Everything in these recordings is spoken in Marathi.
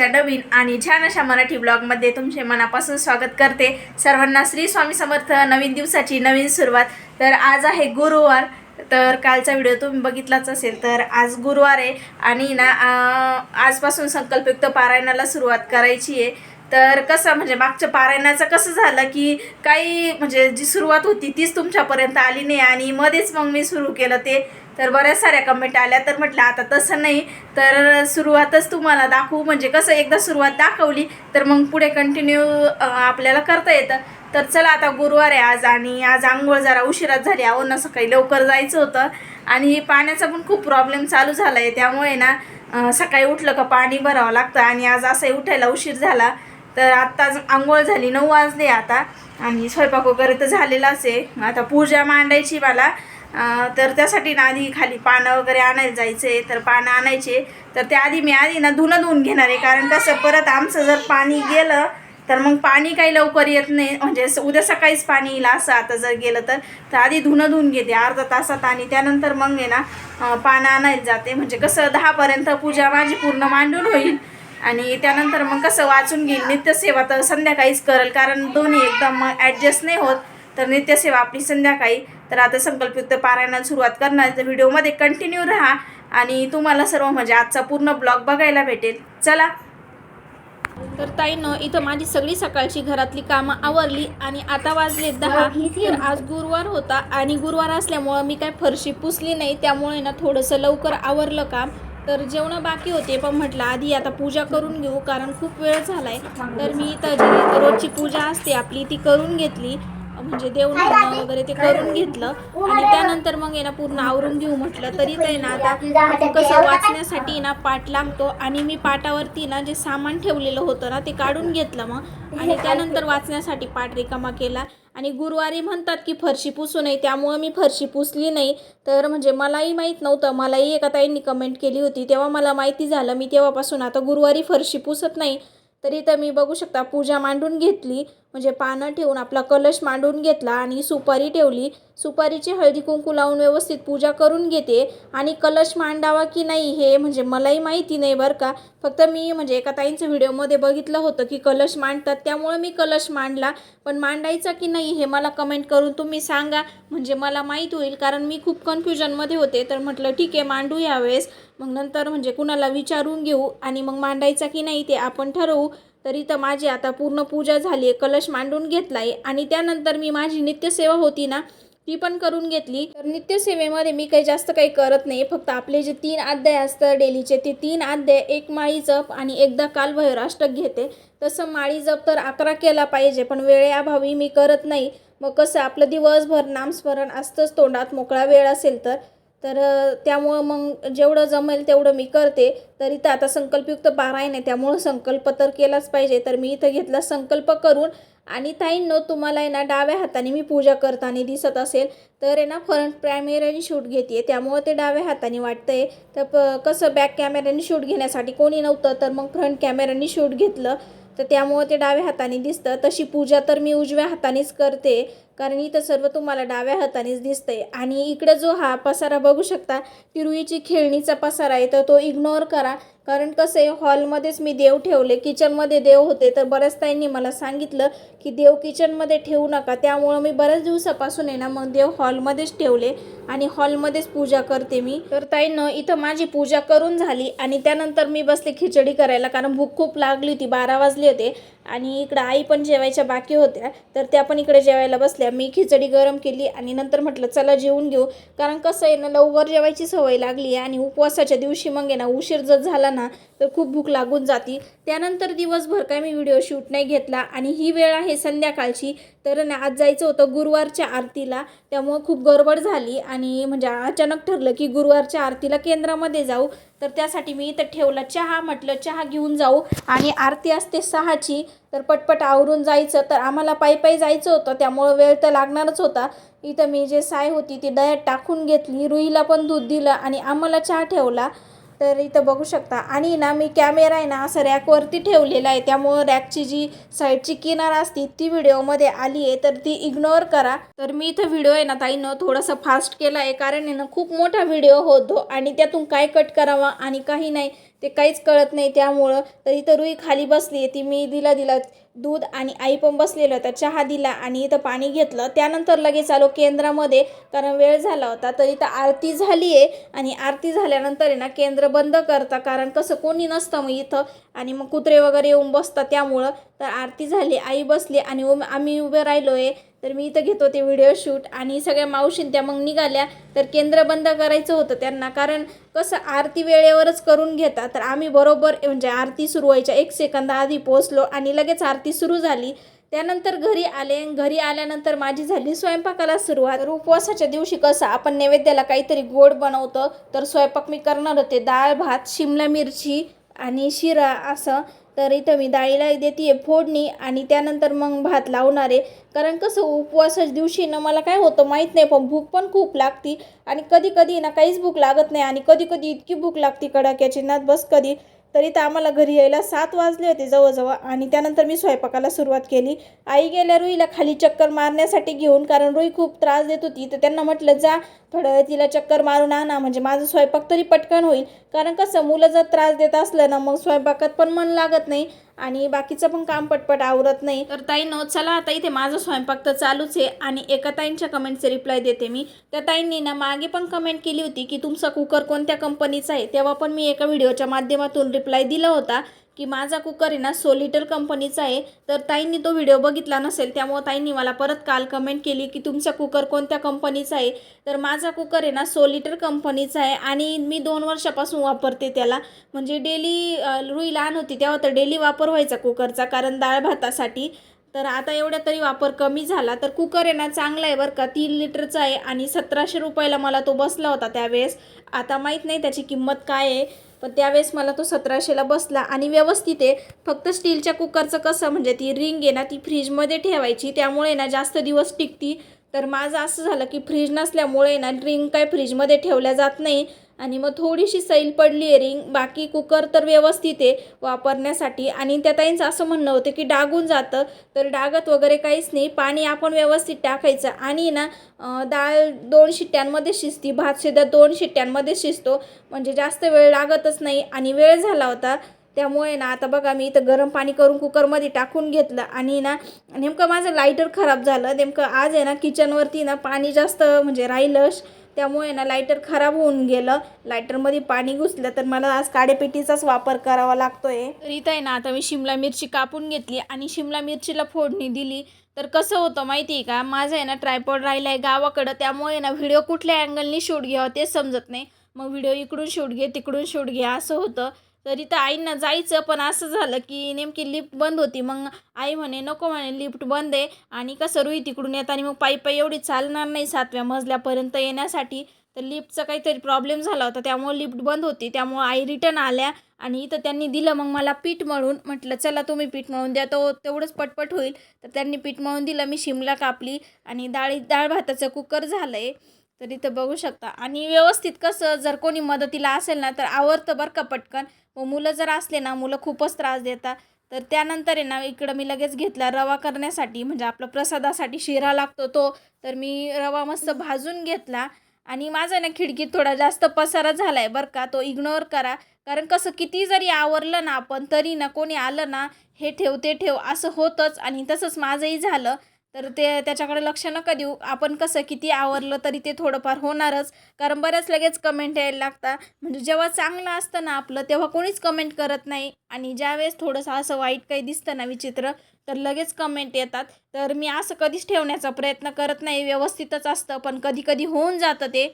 आजच्या नवीन आणि छान अशा मराठी ब्लॉगमध्ये तुमचे मनापासून स्वागत करते. सर्वांना श्री स्वामी समर्थ नवीन दिवसाची नवीन सुरुवात. तर आज आहे गुरुवार. तर कालचा व्हिडिओ तुम्ही बघितलाच असेल. तर आज गुरुवार आहे आणि ना आजपासून संकल्पयुक्त पारायणाला सुरुवात करायची आहे. तर कसं म्हणजे मागच्या पारायणाचं कसं झालं की काही म्हणजे जी सुरुवात होती तीच तुमच्यापर्यंत आली नाही आणि मध्येच मग मी सुरू केलं ते. तर बऱ्याच साऱ्या कमेंट आल्या. तर म्हटलं आता तसं नाही. तर सुरुवातच तुम्हाला दाखवू. म्हणजे कसं एकदा सुरुवात दाखवली तर मग पुढे कंटिन्यू आपल्याला करता येतं. तर चला आता गुरुवार आहे आज आणि आज आंघोळ जरा उशिरात झाली. आहो ना सकाळी लवकर जायचं होतं. आणि पाण्याचा पण खूप प्रॉब्लेम चालू झाला आहे त्यामुळे ना सकाळी उठलं का पाणी भरावं लागतं. आणि आज असंही उठायला उशीर झाला. तर आत्ताच आंघोळ झाली. नऊ वाजले आता. आणि स्वयंपाक वगैरे तर झालेलाच आहे. आता पूजा मांडायची मला. तर त्यासाठी ना आधी खाली पानं वगैरे आणायला जायचे. तर पानं आणायचे. तर त्या आधी मी आधी ना धुणं धुवून घेणार आहे. कारण कसं परत आमचं जर पाणी गेलं तर मग पाणी काही लवकर येत नाही. म्हणजे उद्या सकाळीच पाणी येईल असं आता जर गेलं तर. तर आधी धुणं धुवून घेते अर्धा तासात आणि त्यानंतर मग आहे ना पानं आणायला जाते. म्हणजे कसं दहापर्यंत पूजा माझी पूर्ण मांडून होईल. आणि त्यानंतर मग कसं वाचून घेईल. नित्यसेवा तर संध्याकाळीच करेल. कारण दोन्ही एकदम ॲडजस्ट नाही होत. तर नित्यसेवा आपली संध्याकाळी तर आता संकल्पयुक्त पारायणाला सुरुवात करणार तर व्हिडिओमध्ये कंटिन्यू राहा आणि तुम्हाला सर्व म्हणजे आजचा पूर्ण ब्लॉग बघायला भेटेल. चला. तर ताईनं इथं माझी सगळी सकाळची घरातली कामं आवरली आणि आता वाजले दहा. तर आज गुरुवार होता आणि गुरुवार असल्यामुळं मी काय फरशी पुसली नाही त्यामुळे ना थोडंसं लवकर आवरलं काम. तर जेवणं बाकी होते पण म्हटलं आधी आता पूजा करून घेऊ कारण खूप वेळ झालाय. तर मी इथं जी रोजची पूजा असते आपली ती करून घेतली. म्हणजे देव नाणं वगैरे ते करून घेतलं. आणि त्यानंतर मग ना पूर्ण आवरून घेऊ म्हटलं. तरी ते ना आता कसं वाचण्यासाठी ना पाठ लागतो. आणि मी पाटावरती ना जे सामान ठेवलेलं होतं ना ते काढून घेतलं मग. आणि त्यानंतर वाचण्यासाठी पाठ रिकामा केला. आणि गुरुवारी म्हणतात की फरशी पुसू नये त्यामुळं मी फरशी पुसली नाही. तर म्हणजे मलाही माहीत नव्हतं. मलाही एका ताईंनी कमेंट केली होती. तेव्हा मला माहिती झालं. मी तेव्हापासून आता गुरुवारी फरशी पुसत नाही. तरी तर मी बघू शकता पूजा मांडून घेतली. म्हणजे पानं ठेवून आपला कलश मांडून घेतला आणि सुपारी ठेवली. सुपारीची हळदी कुंकू लावून व्यवस्थित पूजा करून घेते. आणि कलश मांडावा की नाही हे म्हणजे मलाही माहिती नाही बरं का. फक्त मी म्हणजे एका ताईंच्या व्हिडिओमध्ये बघितलं होतं की कलश मांडतात. त्यामुळे मी कलश मांडला. पण मांडायचा की नाही हे मला कमेंट करून तुम्ही सांगा. म्हणजे मला माहीत होईल. कारण मी खूप कन्फ्युजनमध्ये होते. तर म्हटलं ठीक आहे मांडू यावेळेस मग नंतर म्हणजे कुणाला विचारून घेऊ. आणि मग मांडायचा की नाही ते आपण ठरवू. तरी तर माझी आता पूर्ण पूजा झाली आहे कलश मांडून घेतला आहे आणि त्यानंतर मी माझी नित्यसेवा होती ना ती पण करून घेतली. तर नित्यसेवेमध्ये मी काही जास्त काही करत नाही फक्त आपले जे तीन अध्याय असतात डेलीचे ते तीन अध्याय एक माळी जप आणि एकदा कालभैर अष्टक घेते. तसं माळी जप तर अकरा केला पाहिजे पण वेळेअभावी मी करत नाही. मग कसं आपलं दिवसभर नामस्मरण असतंच तोंडात मोकळा वेळ असेल तर. तर त्यामुळं मग जेवढं जमेल तेवढं मी करते. तरी तर आता संकल्पयुक्त पारायण आहे त्यामुळं संकल्प तर केलाच पाहिजे. तर मी इथं घेतला संकल्प करून आणि ताईंनो तुम्हाला आहे ना डाव्या हाताने मी पूजा करताना दिसत असेल. तर आहे ना फ्रंट कॅमेऱ्याने शूट घेते त्यामुळं ते डाव्या हाताने वाटतं आहे तर प कसं बॅक कॅमेऱ्याने शूट घेण्यासाठी कोणी नव्हतं तर मग फ्रंट कॅमेऱ्याने शूट घेतलं. तर त्यामुळं ते डाव्या हाताने दिसतं. तशी पूजा तर मी उजव्या हातानेच करते. कारण इथं सर्व तुम्हाला डाव्या हातानेच दिसतंय. आणि इकडं जो हा पसारा बघू शकता ती रुईची खेळणीचा पसारा आहे तर तो इग्नोर करा. कारण कसं आहे हॉलमध्येच मी देव ठेवले किचनमध्ये देव होते तर बऱ्याच ताईंनी मला सांगितलं की देव किचनमध्ये ठेवू नका. त्यामुळं मी बऱ्याच दिवसापासून आहे ना मग देव हॉलमध्येच ठेवले आणि हॉलमध्येच पूजा करते मी. तर ताईनं इथं माझी पूजा करून झाली आणि त्यानंतर मी बसले खिचडी करायला कारण भूक खूप लागली होती बारा वाजले होते. आणि इकडं आई पण जेवायच्या बाकी होत्या तर त्या पण इकडे जेवायला बसल्या. मी खिचडी गरम केली आणि नंतर म्हटलं चला जेवून घेऊ. कारण कसं आहे ना लवकर जेवायची सवय लागली आहे आणि उपवासाच्या दिवशी मग आहे ना उशीर जर झाला ना तर खूप भूक लागून जाती. त्यानंतर दिवसभर काय मी व्हिडिओ शूट नाही घेतला आणि ही वेळ आहे संध्याकाळची. तर ना आज जायचं होतं गुरुवारच्या आरतीला. त्यामुळं खूप गडबड झाली आणि म्हणजे अचानक ठरलं की गुरुवारच्या आरतीला केंद्रामध्ये जाऊ. तर त्यासाठी मी इथं ठेवला चहा म्हटलं चहा घेऊन जाऊ. आणि आरती असते सहाची तर पटपट आवरून जायचं. तर आम्हाला पायी पायी जायचं होतं त्यामुळं वेळ तर लागणारच होता. इथं मी जे साय होती ती दह्यात टाकून घेतली. रुईला पण दूध दिलं आणि आम्हाला चहा ठेवला. तर इथं बघू शकता. आणि ना मी कॅमेरा आहे ना असं रॅकवरती ठेवलेला आहे. त्यामुळं रॅकची जी साईडची किनार असती ती व्हिडिओमध्ये आली आहे तर ती इग्नोर करा. तर मी इथं व्हिडिओ आहे ना ताईनं थोडासा फास्ट केला आहे. कारण आहे ना खूप मोठा व्हिडिओ होतो आणि त्यातून काय कट करावा आणि काही नाही. ते काहीच कळत नाही त्यामुळं. तर इथं रुई खाली बसली आहे ती मी दिला दिला दूध आणि आई पण बसलेलं होतं चहा दिला आणि इथं पाणी घेतलं. त्यानंतर लगेच आलो केंद्रामध्ये कारण वेळ झाला होता. तर इथं आरती झाली आहे आणि आरती झाल्यानंतर आहे ना केंद्र बंद करता कारण कसं कोणी नसतं मग इथं. आणि मग कुत्रे वगैरे येऊन बसतात त्यामुळं. तर आरती झाली आई बसली आणि उम आम्ही उभे राहिलो आहे तर मी इथं घेत होते व्हिडिओ शूट आणि सगळ्या मावशीन त्या मग निघाल्या. तर केंद्र बंद करायचं होतं त्यांना. कारण कसं आरती वेळेवरच करून घेतात. तर आम्ही बरोबर म्हणजे आरती सुरू व्हायच्या एक सेकंद आधी पोचलो आणि लगेच आरती सुरू झाली. त्यानंतर घरी आले घरी आल्यानंतर माझी झाली स्वयंपाकाला सुरुवात. तर उपवासाच्या दिवशी कसं आपण नैवेद्याला काहीतरी गोड बनवतं तर स्वयंपाक मी करणार होते. डाळ भात शिमला मिरची आणि शिरा असं. तर इथं मी डाळीला देते फोडणी आणि त्यानंतर मग भात लावणार. आहे कारण कसं उपवासाच्या दिवशी ना मला काय होतं माहीत नाही पण भूक पण खूप लागती. आणि कधी कधी ना काहीच भूक लागत नाही आणि कधी कधी इतकी भूक लागती कडाक्याची. नात बस कधी तरी तर आम्हाला घरी यायला सात वाजले होते जवळजवळ आणि त्यानंतर मी स्वयंपाकाला सुरुवात केली. आई गेल्या रुईला खाली चक्कर मारण्यासाठी घेऊन कारण रुई खूप त्रास देत होती तर त्यांना म्हटलं जा थोडं वेळ तिला चक्कर मारून आणा म्हणजे माझं स्वयंपाक तरी पटकन होईल. कारण कसं मुलं जर त्रास देत असलं ना मग स्वयंपाकात पण मन लागत नाही. आणि बाकीचं पण काम पटपट आवरत नाही. तर ताई न चला आता इथे माझा स्वयंपाक तर चालूच आहे आणि एका ताईंच्या कमेंटचे रिप्लाय देते मी. त्या ताईंनी ना मागे पण कमेंट केली होती की तुमचा कुकर कोणत्या कंपनीचा आहे? तेव्हा पण मी एका व्हिडिओच्या माध्यमातून रिप्लाय दिला होता. की माझा कुकर आहे ना सोलिटर कंपनीचा आहे. तर ताईंनी तो व्हिडिओ बघितला नसेल त्यामुळं ताईंनी मला परत काल कमेंट केली की तुमचा कुकर कोणत्या कंपनीचा आहे? तर माझा कुकर आहे ना सोलिटर कंपनीचा आहे आणि मी दोन वर्षापासून वापरते त्याला. म्हणजे डेली रुई लहान होती तेव्हा तर डेली वापर व्हायचा कुकरचा कारण डाळ भातासाठी. तर आता एवढ्या तरी वापर कमी झाला. तर कुकर आहे ना चांगला आहे बरं का. तीन लिटरचा आहे आणि सतराशे रुपयाला मला तो बसला होता त्यावेळेस. आता माहीत नाही त्याची किंमत काय आहे. पण त्यावेळेस मला तो सतराशेला बसला आणि व्यवस्थित आहे. फक्त स्टीलच्या कुकरचं कसं म्हणजे ती रिंग आहे ना ती फ्रीजमध्ये ठेवायची. त्यामुळे ना जास्त दिवस टिकती. तर माझं असं झालं की फ्रीज नसल्यामुळे ना रिंग काय फ्रीजमध्ये ठेवल्या जात नाही. आणि मग थोडीशी सैल पडली आहे रिंग बाकी कुकर तर व्यवस्थित आहे वापरण्यासाठी. आणि त्या ताईंचं असं म्हणणं होतं की डागून जातं तर डागत वगैरे काहीच नाही. पाणी आपण व्यवस्थित टाकायचं. आणि ना डाळ दोन शिट्ट्यांमध्ये शिजती भात सुद्धा दोन शिट्ट्यांमध्ये शिजतो. म्हणजे जास्त वेळ लागतच नाही. आणि वेळ झाला होता त्यामुळे ना आता बघा मी इथं गरम पाणी करून कुकरमध्ये टाकून घेतलं आणि ना नेमकं माझं लायटर खराब झालं. नेमकं आज आहे ना किचनवरती ना पाणी जास्त म्हणजे राहिलंच त्यामुळे ना लायटर खराब होऊन गेलं. लायटरमध्ये पाणी घुसलं तर मला आज काडेपेटीचाच वापर करावा लागतोय. तर इथं आहे ना आता मी शिमला मिरची कापून घेतली आणि शिमला मिरचीला फोडणी दिली. तर कसं होतं माहिती आहे का? माझं आहे ना ट्रायपॉड राहिलं आहे गावाकडं. त्यामुळे ना व्हिडिओ कुठल्या अँगलनी शूट घ्यावं तेच समजत नाही. मग व्हिडिओ इकडून शूट घे तिकडून शूट घ्या असं होतं. तरी तर आईंना जायचं पण असं झालं की नेमकी लिफ्ट बंद होती. मग आई म्हणे नको म्हणे लिफ्ट बंद आहे. आणि कसं रुई तिकडून येत आणि मग पायी पायी एवढी चालणार नाही सातव्या मजल्यापर्यंत येण्यासाठी. तर लिफ्टचा काहीतरी प्रॉब्लेम झाला होता. त्यामुळे लिफ्ट बंद होती. त्यामुळे आई रिटर्न आल्या आणि इथं त्यांनी दिलं. मग मला पीठ मळून म्हटलं चला तुम्ही पीठ मळून द्या. तो तेवढंच पटपट होईल. तर त्यांनी पीठ मळून दिलं. मी शिमला कापली आणि डाळी डाळ भाताचं कुकर झालं आहे तर इथं बघू शकता. आणि व्यवस्थित कसं जर कोणी मदतीला असेल ना तर आवडतं बरं का पटकन. व मुलं जर असले ना मुलं खूपच त्रास देतात. तर त्यानंतर आहे ना इकडं मी लगेच घेतला रवा करण्यासाठी. म्हणजे आपलं प्रसादासाठी शिरा लागतो तो. तर मी रवा मस्त भाजून घेतला. आणि माझा ना खिडकीत थोडा जास्त पसारा झाला आहे बरं का तो इग्नोर करा. कारण कसं किती जरी आवरलं ना आपण तरी ना कोणी आलं ना हे ठेव ते ठेव असं होतंच. आणि तसंच माझंही झालं. तर ते त्याच्याकडे लक्ष नका देऊ. आपण कसं किती आवरलं तरी ते थोडंफार होणारच. कारण बऱ्याच लगेच कमेंट यायला लागतात. म्हणजे जेव्हा चांगलं असतं ना आपलं तेव्हा कोणीच कमेंट करत नाही. आणि ज्यावेळेस थोडंसं असं वाईट काही दिसतं ना विचित्र तर लगेच कमेंट येतात. तर मी असं कधीच ठेवण्याचा प्रयत्न करत नाही. व्यवस्थितच असतं पण कधी कधी होऊन जातं ते.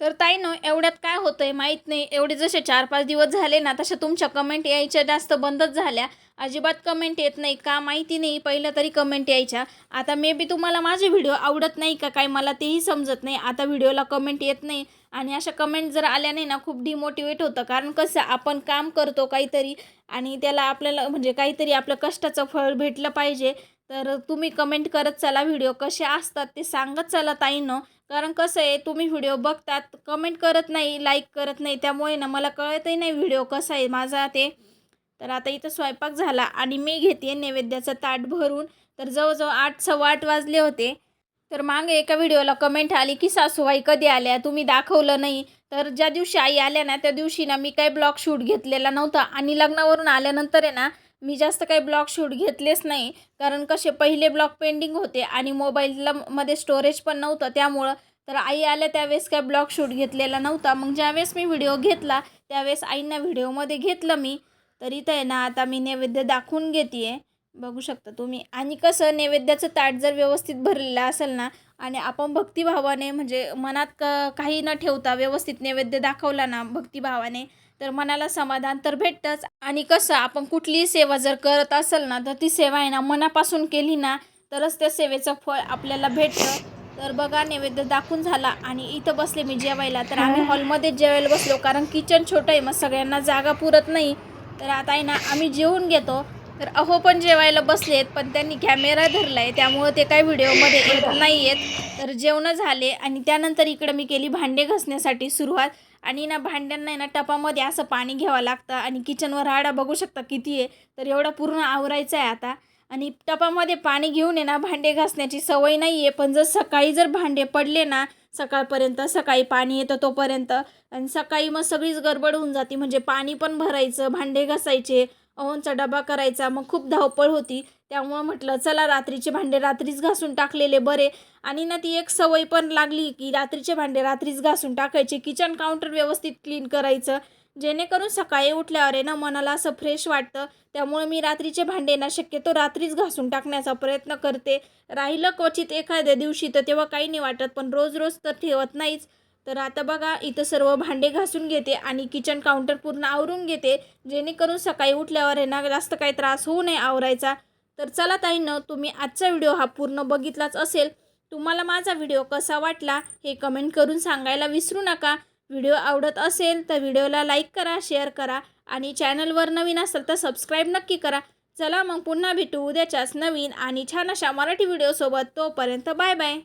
तर ताई नो एवढ्यात काय होतं आहे माहीत नाही. एवढे जसे चार पाच दिवस झाले ना तशा तुमच्या कमेंट यायच्या जास्त बंदच झाल्या. अजिबात कमेंट येत नाही. का माहिती नाही. पहिलं तरी कमेंट यायच्या. आता मे बी तुम्हाला माझे व्हिडिओ आवडत नाही का काय मला तेही समजत नाही. आता व्हिडिओला कमेंट येत नाही. आणि अशा कमेंट जर आल्या नाही ना खूप डिमोटिवेट होतं. कारण कसं आपण काम करतो काहीतरी आणि त्याला आपल्याला म्हणजे काहीतरी आपलं कष्टाचं फळ भेटलं पाहिजे. तर तुम्ही कमेंट करत चला. व्हिडिओ कसे असतात ते सांगत चला ताईनं. कारण कसं आहे तुम्ही व्हिडिओ बघतात कमेंट करत नाही लाईक करत नाही त्यामुळे ना मला कळतही नाही व्हिडिओ कसा आहे माझा ते. तर आता इथं स्वयंपाक झाला आणि मी घेते नैवेद्याचं ताट भरून. तर जवळजवळ आठ सव्वा आठ वाजले होते. तर मागे एका व्हिडिओला कमेंट आली की सासूबाई कधी आल्या? तुम्ही दाखवलं नाही. तर ज्या दिवशी आई आल्या ना त्या दिवशी ना मी काही ब्लॉग शूट घेतलेला नव्हता. आणि लग्नावरून आल्यानंतर आहे ना मी जास्त काही ब्लॉग शूट घेतलेच नाही. कारण कसे पहिले ब्लॉग पेंडिंग होते आणि मोबाईलला मध्ये स्टोरेज पण नव्हतं. त्यामुळं तर आई आल्या त्यावेळेस काय ब्लॉग शूट घेतलेला नव्हता. मग ज्यावेळेस मी व्हिडिओ घेतला त्यावेळेस आईंना व्हिडिओमध्ये घेतलं मी. तर इथं आहे ना आता मी नैवेद्य दाखवून घेते बघू शकता तुम्ही. आणि कसं नैवेद्याचं ताट जर व्यवस्थित भरलेलं असेल ना आणि आपण भक्तिभावाने म्हणजे मनात क काही न ठेवता व्यवस्थित नैवेद्य दाखवला ना भक्तिभावाने तर मनाला समाधान तर भेटतंच. आणि कसं आपण कुठलीही सेवा जर करत असेल ना तर ती सेवा आहे ना मनापासून केली ना तरच त्या सेवेचं फळ आपल्याला भेटतं. तर बघा नैवेद्य दाखवून झाला आणि इथं बसले मी जेवायला. तर आम्ही हॉलमध्येच जेवायला बसलो कारण किचन छोटं आहे मग सगळ्यांना जागा पुरत नाही. तर आता आहे ना आम्ही जेवून घेतो. तर अहो पण जेवायला बसलेत पण त्यांनी कॅमेरा धरला आहे त्यामुळं ते काही व्हिडिओमध्ये येत नाही आहेत तर जेवणं झाले आणि त्यानंतर इकडं मी केली भांडे घासण्यासाठी सुरुवात. आणि ना भांड्यांना आहे ना टपामध्ये असं पाणी घ्यावं लागतं आणि किचनवर राडा बघू शकता किती आहे. तर एवढं पूर्ण आवरायचं आहे आता. आणि टपामध्ये पाणी घेऊन आहे ना भांडे घासण्याची सवय नाही आहे पण जर सकाळी जर भांडे पडले ना सकाळपर्यंत सकाळी पाणी येतं तोपर्यंत. आणि सकाळी मग सगळीच गडबड होऊन जाते. म्हणजे पाणी पण भरायचं भांडे घासायचे. अहोंचा डबा करायचा मग खूप धावपळ होती. त्यामुळं म्हटलं चला रात्रीचे भांडे रात्रीच घासून टाकलेले बरे. आणि ना ती एक सवय पण लागली की रात्रीचे भांडे रात्रीच घासून टाकायचे. किचन काउंटर व्यवस्थित क्लीन करायचं. जेणेकरून सकाळी उठल्यावर आहे ना मनाला असं फ्रेश वाटतं. त्यामुळे मी रात्रीचे भांडे ना शक्यतो रात्रीच घासून टाकण्याचा प्रयत्न करते. राहिलं क्वचित एखाद्या दिवशी तर तेव्हा काही नाही वाटत पण रोज रोज तर ठेवत नाहीच. तर आता बघा इथं सर्व भांडे घासून घेते आणि किचन काउंटर पूर्ण आवरून घेते जेणेकरून सकाळी उठल्यावर आहे ना जास्त काही त्रास होऊ नये आवरायचा. तर चला ताईनं तुम्ही आजचा व्हिडिओ हा पूर्ण बघितलाच असेल. तुम्हाला माझा व्हिडिओ कसा वाटला हे कमेंट करून सांगायला विसरू नका. व्हिडिओ आवडत असेल तर व्हिडिओला लाईक करा शेअर करा आणि चॅनलवर नवीन असेल तर सबस्क्राईब नक्की करा. चला मग पुन्हा भेटू उद्याच्याच नवीन आणि छान अशा मराठी व्हिडिओसोबत तोपर्यंत बाय बाय